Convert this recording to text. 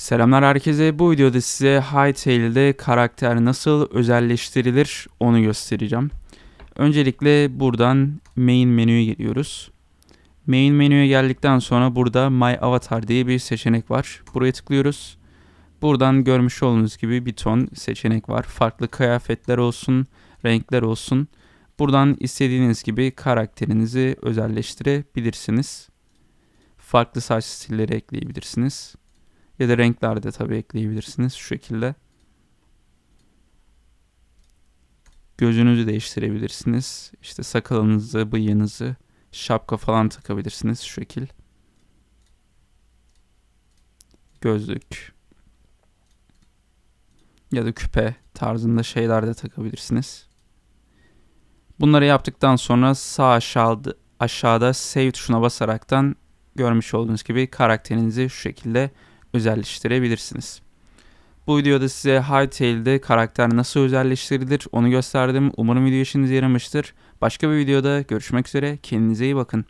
Selamlar herkese. Bu videoda size Hytale'de karakter nasıl özelleştirilir onu göstereceğim. Öncelikle buradan main menüye geliyoruz. Main menüye geldikten sonra burada My Avatar diye bir seçenek var. Buraya tıklıyoruz. Buradan görmüş olduğunuz gibi bir ton seçenek var. Farklı kıyafetler olsun, renkler olsun. Buradan istediğiniz gibi karakterinizi özelleştirebilirsiniz. Farklı saç stilleri ekleyebilirsiniz. Ya da renkler de tabii ekleyebilirsiniz şu şekilde. Gözünüzü değiştirebilirsiniz. İşte sakalınızı, bıyığınızı, şapka falan takabilirsiniz şu şekil. Gözlük ya da küpe tarzında şeyler de takabilirsiniz. Bunları yaptıktan sonra sağ aşağıda, aşağıda save tuşuna basaraktan görmüş olduğunuz gibi karakterinizi şu şekilde özelleştirebilirsiniz. Bu videoda size Hytale'de karakter nasıl özelleştirilir onu gösterdim. Umarım video işinize yaramıştır. Başka bir videoda görüşmek üzere. Kendinize iyi bakın.